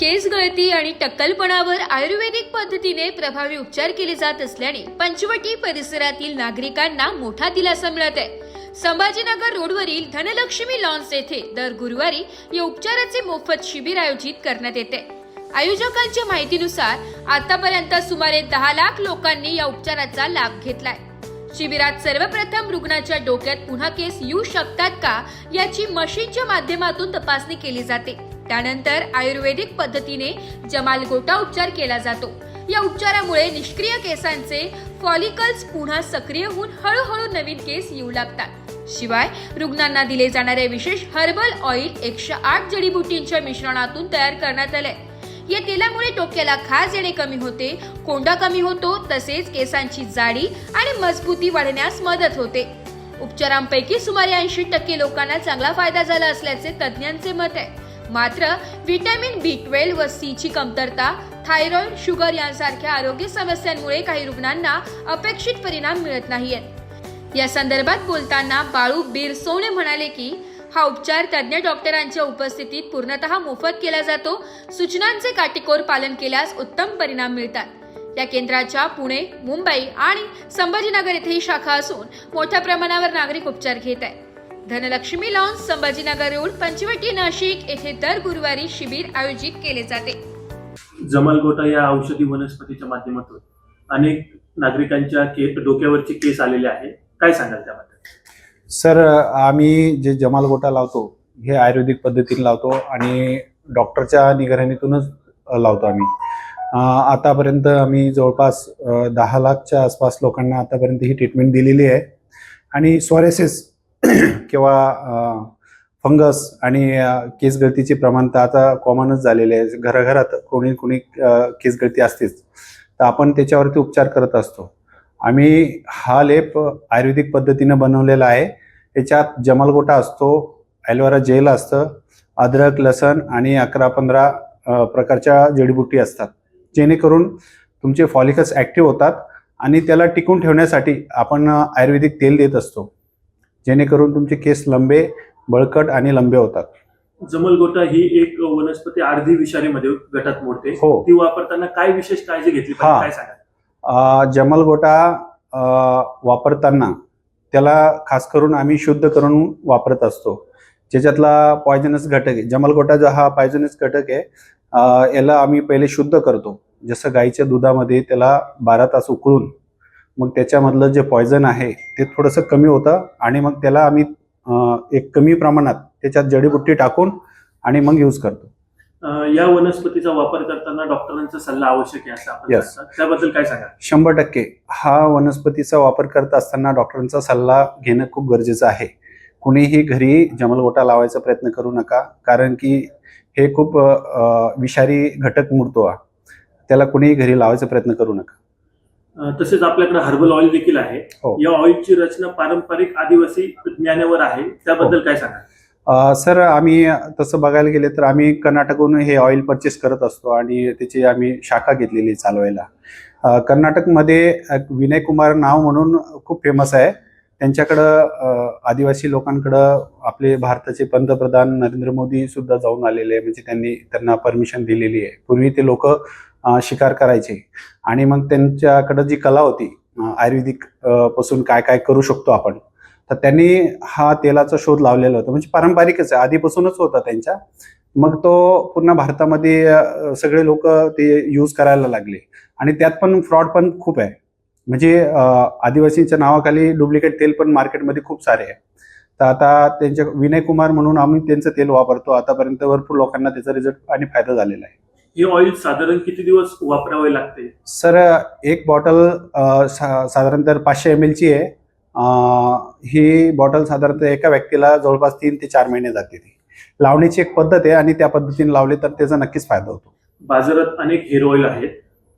केस गळती आणि टक्कलपणावर आयुर्वेदिक पद्धतीने प्रभावी उपचार केले जात असल्याने पंचवटी परिसरातील नागरिकांना मोठा दिलासा मिळत आहे. संभाजीनगर रोडवरील धनलक्ष्मी लॉन्स येथे दर गुरुवारी या उपचाराचे मोफत शिबिर आयोजित करण्यात येते. आयोजकांच्या माहितीनुसार आतापर्यंत सुमारे दहा लाख लोकांनी या उपचाराचा लाभ घेतलाय. शिबिरात सर्वप्रथम रुग्णाच्या डोक्यात पुन्हा केस येऊ शकतात का याची मशीनच्या माध्यमातून तपासणी केली जाते. त्यानंतर आयुर्वेदिक पद्धतीने जमाल गोटा उपचार केला जातो. या उपचारामुळे निष्क्रिय केसांचे फॉलिकल्स पुन्हा सक्रिय होऊन हळूहळू नवीन केस येऊ लागतात. शिवाय रुग्णांना दिले जाणारे विशेष हर्बल ऑइल एकशे आठ जडीबुटींच्या मिश्रणातून तयार करण्यात आले या तेलामुळे डोक्याला खाज येणे कमी होते कोंडा कमी होतो तसेच केसांची जाडी आणि मजबूती वाढण्यास मदत होते. उपचारांपैकी सुमारे ऐंशी टक्के लोकांना चांगला फायदा झाला असल्याचे तज्ज्ञांचे मत आहे. मात्र व्हिटॅमिन बी ट्वेल्व व सीची कमतरता थायरॉइड शुगर यांसारख्या आरोग्य समस्यांमुळे काही रुग्णांना अपेक्षित परिणाम मिळत नाहीयेत. या संदर्भात बोलताना बाळू बीर सोने म्हणाले की हा उपचार तज्ज्ञ डॉक्टरांच्या उपस्थितीत पूर्णतः मोफत केला जातो. सूचनांचे काटेकोर पालन केल्यास उत्तम परिणाम मिळतात. या केंद्राच्या पुणे मुंबई आणि संभाजीनगर येथेही शाखा असून मोठ्या प्रमाणावर नागरिक उपचार घेत आहेत. Dhanalakshmi lawns Sambhajinagar road Panchavati Nashik. येथे दर गुरुवारी शिबिर आयोजित केले जाते. जमलगोटा या औषधी वनस्पतीच्या माध्यमातून अनेक नागरिकांच्या के डोक्यावरचे केस आलेले आहे. काय सांगाल त्याबद्दल? सर आम्ही जे जमाल गोटा लावतो हे आयुर्वेदिक पद्धतीने लावतो आणि डॉक्टरच्या निगराणीतूनच लावतो आम्ही. आतापर्यंत आम्ही जवळपास दहा लाखच्या आसपास लोकांना आतापर्यंत ही ट्रीटमेंट दिलेली आहे. आणि सोरेसिस किंवा फंगस आणि केसगळतीचे केस गळतीचे प्रमाण तर आता कॉमनच झालेले आहे. घराघरात कोणी कोणी केसगळती केस गळती असतेच. तर आपण त्याच्यावरती उपचार करत असतो. आम्ही हा लेप आयुर्वेदिक पद्धतीनं बनवलेला आहे. याच्यात जमालगोटा असतो ॲलोवेरा जेल असतं अद्रक लसण आणि अकरा पंधरा प्रकारच्या जडीबुटी असतात. जेणेकरून तुमचे फॉलिकस ॲक्टिव्ह होतात आणि त्याला टिकून ठेवण्यासाठी आपण आयुर्वेदिक तेल देत असतो. जेणेकरून तुमचे केस लंबे बळकट आणि लंबे होतात. जमलगोटा ही एक वनस्पती अर्धी विषारीमध्ये गटात मोडते. हो. ती वापरताना काय विशेष काळजी घेतली हा. काय अ, जमलगोटा अ, वापरताना त्याला खास करून आम्ही शुद्ध करून वापरत असतो. ज्याच्यातला पॉयझनस घटक आहे जमलगोटा जो हा पॉयझनस घटक आहे अ, याला आम्ही पहिले शुद्ध करतो. जसं गाईच्या दुधामध्ये त्याला बारा तास उकळून मग त्याच्यामधलं जे पॉयझन आहे ते थोडंसं कमी होतं आणि मग त्याला आम्ही एक कमी प्रमाणात त्याच्यात जडीबुट्टी टाकून आणि मग यूज करतो. या वनस्पतीचा वापर करताना डॉक्टरांचा सल्ला आवश्यक आहे असं. त्याबद्दल काय सांगाल? शंभर टक्के. हा वनस्पतीचा वापर करत असताना डॉक्टरांचा सल्ला घेणं खूप गरजेचं आहे. कुणीही घरी जमलगोटा लावायचा प्रयत्न करू नका कारण की हे खूप विषारी घटक मुरतो हा त्याला कुणीही घरी लावायचा प्रयत्न करू नका. तसेच आपल्याकडे हर्बल ऑइल देखील आहे. हो. या ऑइलची रचना पारंपरिक आदिवासी ज्ञानावर आहे. त्याबद्दल काय सांगाल? अ, सर आम्ही तसं बघायला गेले तर आम्ही कर्नाटकहून हे ऑइल परचेस करत असतो आणि त्याची आम्ही शाखा घेतलेली आहे चालवायला. अ, कर्नाटकमध्ये एक विनय कुमार नाव म्हणून खूप फेमस आहे. त्यांच्याकडं अ, आदिवासी लोकांकडं आपले भारताचे पंतप्रधान नरेंद्र मोदी सुद्धा जाऊन आलेले आहे म्हणजे त्यांनी त्यांना परमिशन दिलेली आहे. पूर्वी ते लोक शिकार करायचे. आणि मग त्यांच्याकडं जी कला होती आयुर्वेदिकपासून काय काय करू शकतो आपण तर त्यांनी हा तेलाचा शोध लावलेला होता. म्हणजे पारंपरिकच आहे. आधीपासूनच होता त्यांच्या मग तो पूर्ण भारतामध्ये सगळे लोक ते यूज करायला लागले. आणि त्यात पण फ्रॉड पण खूप आहे. म्हणजे आदिवासींच्या नावाखाली डुप्लिकेट तेल पण मार्केटमध्ये खूप सारे आहे. तर आता त्यांच्या विनय कुमार म्हणून आम्ही त्यांचं तेल वापरतो. आतापर्यंत भरपूर लोकांना त्याचा रिझल्ट आणि फायदा झालेला आहे. हे ऑइल साधारण किती दिवस वापरावे लागते? सर एक बॉटल अ, सा- साधारणतः पाचशे एम एलची आहे. ही बॉटल साधारणतः एका व्यक्तीला जवळपास तीन ते चार महिने जाते ती. लावण्याची एक पद्धत आहे आणि त्या पद्धतीने लावले तर त्याचा नक्कीच फायदा होतो. बाजारात अनेक हेअर ऑइल आहेत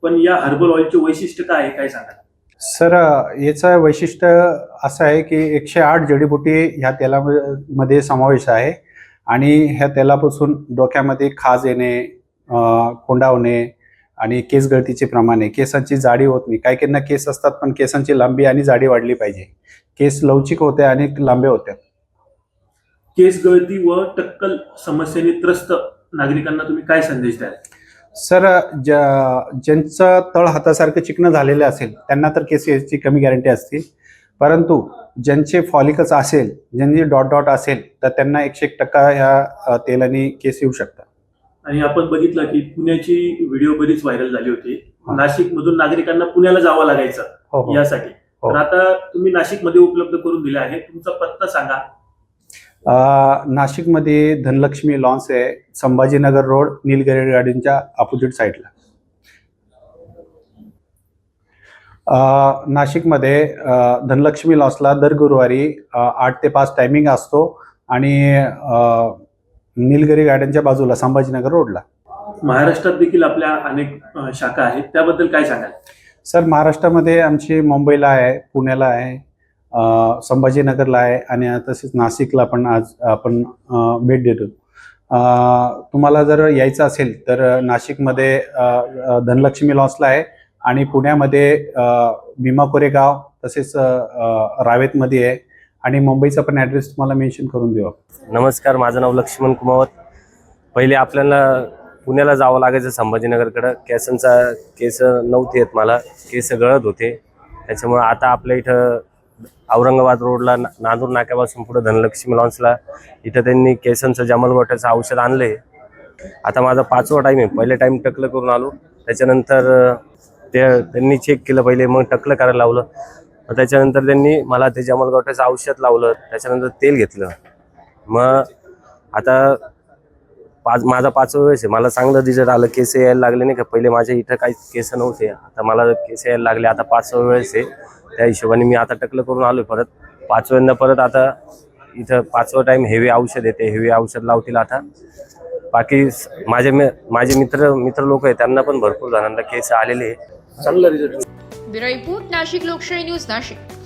पण या हर्बल ऑइलचे वैशिष्ट्य काय आहे? काय सांगाल? सर याचं वैशिष्ट्य असं आहे की एकशे आठ जडीबुटी ह्या तेलामध्ये समावेश आहे. आणि ह्या तेलापासून डोक्यामध्ये खाज येणे होणे आणि केस गळतीचे प्रमाण आहे केसांची जाडी होत नाही. काही काहींना केस असतात पण केसांची लांबी आणि जाडी वाढली पाहिजे. केस लवचिक होते आणि लांबे होते. केस गळती व टक्कल समस्येने त्रस्त नागरिकांना तुम्ही काय संदेश द्याल? सर ज्या ज्यांचं तळ हातासारखं चिकनं झालेलं असेल त्यांना तर केस याची कमी गॅरंटी असते. परंतु ज्यांचे फॉलिकल्स असेल ज्यांची डॉट डॉट असेल तर त्यांना एकशे एक टक्का ह्या तेलाने केस येऊ शकतात. आणि आपण बघितलं की पुण्याची व्हिडिओ बरीच व्हायरल झाली होती. नाशिक मधून नागरिकांना पुण्याला जावं लागायचं हो हो. यासाठी. हो. तर आता तुम्ही नाशिकमध्ये उपलब्ध करून दिले आहे. तुमचा पत्ता सांगा. नाशिकमध्ये धनलक्ष्मी लॉन्स आहे. संभाजीनगर रोड नीलगिरी गार्डनच्या अपोजिट साईडला नाशिकमध्ये धनलक्ष्मी लॉन्सला दर गुरुवारी आठ ते पाच टायमिंग असतो. आणि नीलगिरी गार्डनच्या बाजूला संभाजीनगर रोडला. महाराष्ट्रात देखील आपल्या अनेक अ, शाखा आहेत. त्याबद्दल काय सांगाल? सर महाराष्ट्रामध्ये आमची मुंबईला आहे पुण्याला आहे अ, संभाजीनगरला आहे आणि तसेच नाशिकला पण आज आपण अ, भेट देतो. अ, तुम्हाला जर यायचं असेल तर नाशिकमध्ये अ, अ, धनलक्ष्मी लॉन्सला आहे आणि पुण्यामध्ये अ, भीमा कोरेगाव तसेच अ, अ, रावेतमध्ये आहे. आणि मुंबईचा पण ॲड्रेस तुम्हाला मेन्शन करून देऊ नमस्कार माझं नाव लक्ष्मण कुमावत. पहिले आपल्याला पुण्याला जावं लागायचं संभाजीनगरकडं. केसांचा केस नव्हते आहेत मला. केस गळत होते. त्याच्यामुळं आता आपल्या इथं औरंगाबाद रोडला नांदूर नाक्यापासून पुढं धनलक्ष्मी लॉन्सला इथं त्यांनी केसांचं जमल गोट्याचं औषध आहे. आता माझा पाचवा टाईम आहे. पहिले टाईम टकलं करून आलो. त्याच्यानंतर ते त्यांनी चेक केलं पहिले मग टकलं करायला लावलं. त्याच्यानंतर त्यांनी मला ते जमल गोट्याचं औषध लावलं त्याच्यानंतर तेल घेतलं. मग आता पाच माझा पाचवा वेळेस आहे. मला चांगलं रिझल्ट आलं केस यायला लागले नाही का? पहिले माझ्या इथं काही केस नव्हते. आता मला केस यायला लागले आता पाचवा वेळेस आहे. त्या हिशोबाने मी आता टकलं करून आलो परत. पाचव्यांदा परत आता इथं पाचवा टाईम हेवी औषध येते. हेवी औषध लावतील आता. बाकी माझे माझे मित्र मित्र लोक आहेत त्यांना पण भरपूर जणांना केस आलेले आहे. चांगला रिझल्ट ब्युरो रिपोर्ट नाशिक लोकशाही न्यूज नाशिक